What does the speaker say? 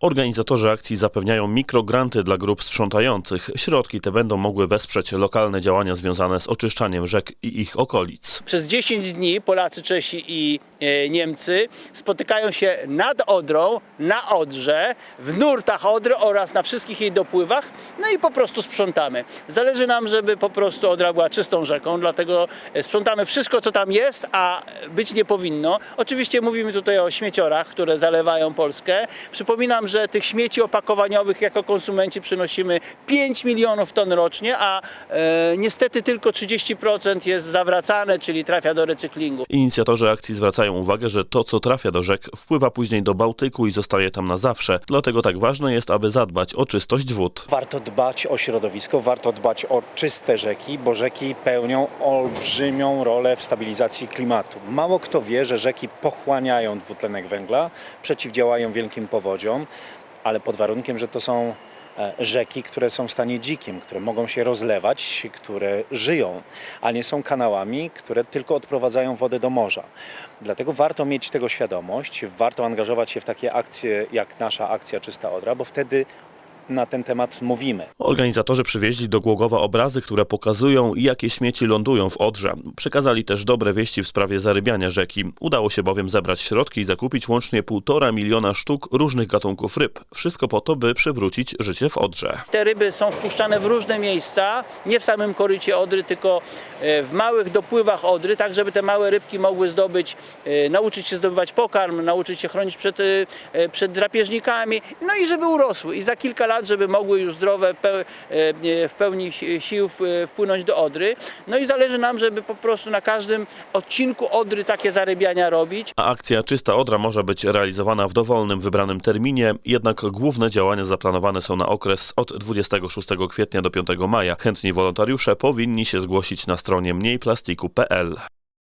Organizatorzy akcji zapewniają mikrogranty dla grup sprzątających. Środki te będą mogły wesprzeć lokalne działania związane z oczyszczaniem rzek i ich okolic. Przez 10 dni Polacy, Czesi i e, Niemcy spotykają się nad Odrą, na Odrze, w nurtach Odry oraz na wszystkich jej dopływach, no i po prostu sprzątamy. Zależy nam, żeby po prostu Odra była czystą rzeką, dlatego e, sprzątamy wszystko, co tam jest, a być nie powinno. Oczywiście mówimy tutaj o śmieciorach, które zalewają Polskę. Przypominam, że tych śmieci opakowaniowych jako konsumenci przynosimy 5 milionów ton rocznie, a e, niestety tylko 30% jest zawracane, czyli trafia do recyklingu. Inicjatorzy akcji zwracają uwagę, że to, co trafia do rzek, wpływa później do Bałtyku i zostaje tam na zawsze. Dlatego tak ważne jest, aby zadbać o czystość wód. Warto dbać o środowisko, warto dbać o czyste rzeki, bo rzeki pełnią olbrzymią rolę w stabilizacji klimatu. Mało kto wie, że rzeki pochłaniają dwutlenek węgla, przeciwdziałają wielkim powodziom, ale pod warunkiem, że to są e, rzeki, które są w stanie dzikim, które mogą się rozlewać, które żyją, a nie są kanałami, które tylko odprowadzają wodę do morza. Dlatego warto mieć tego świadomość, warto angażować się w takie akcje jak nasza akcja Czysta Odra, bo wtedy na ten temat mówimy. Organizatorzy przywieźli do Głogowa obrazy, które pokazują, jakie śmieci lądują w Odrze. Przekazali też dobre wieści w sprawie zarybiania rzeki. Udało się bowiem zebrać środki i zakupić łącznie 1,5 miliona sztuk różnych gatunków ryb. Wszystko po to, by przywrócić życie w Odrze. Te ryby są wpuszczane w różne miejsca, nie w samym korycie Odry, tylko e, w małych dopływach Odry, tak żeby te małe rybki mogły zdobyć, e, nauczyć się zdobywać pokarm, nauczyć się chronić przed, e, przed drapieżnikami, no i żeby urosły. I za kilka lat, żeby mogły już zdrowe, e, w pełni si- sił e, wpłynąć do Odry. No i zależy nam, żeby po prostu na każdym odcinku Odry takie zarybiania robić. A akcja Czysta Odra może być realizowana w dowolnym wybranym terminie, jednak główne działania zaplanowane są na okres od 26 kwietnia do 5 maja. Chętni wolontariusze powinni się zgłosić na stronie mniejplastiku.pl.